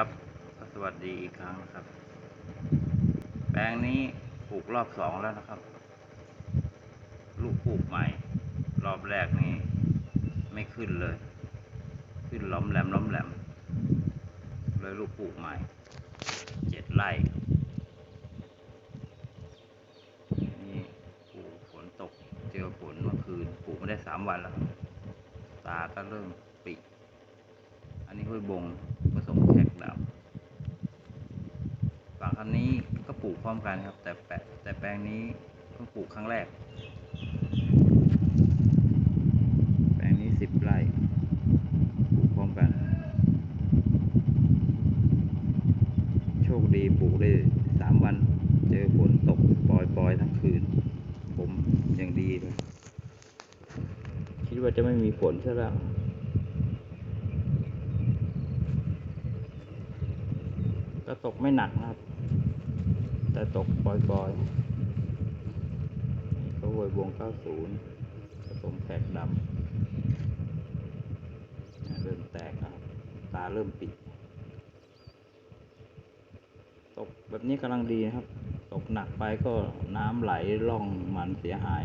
ครับ สวัสดีอีกครั้งนะครับ แปลงนี้ปลูกรอบสองแล้วนะครับ ลูกปลูกใหม่ รอบแรกนี่ไม่ขึ้นเลย ขึ้นล้อมแหลมล้อมแหลม เลยลูกปลูกใหม่ เจ็ดไร่นี่ปลูกฝนตกเจอฝนเมื่อคืนปลูกไม่ได้สามวันแล้ว ตาก็เริ่มปิ อันนี้ห้วยบง ผสมแขกดำฝั่งคันนี้ก็ปลูกพร้อมกันครับ แต่แปะแต่แปลงนี้เพิ่งปลูกครั้งแรก แปลงนี้สิบไร่ปลูกพร้อมกัน โชคดีปลูกได้สามวัน เจอฝนตกปล่อยๆทั้งคืน ผมอย่างดีเลยคิดว่าจะไม่มีฝนซะแล้ว ก็ตกไม่หนักนะครับ แต่ตกปล่อยๆนี่ก็วยวง 90ผสมแขกดำเนี่ยเริ่มแตกนะครับ ตาเริ่มปิด ตกแบบนี้กำลังดีนะครับ ตกหนักไปก็น้ำไหลล่องมันเสียหาย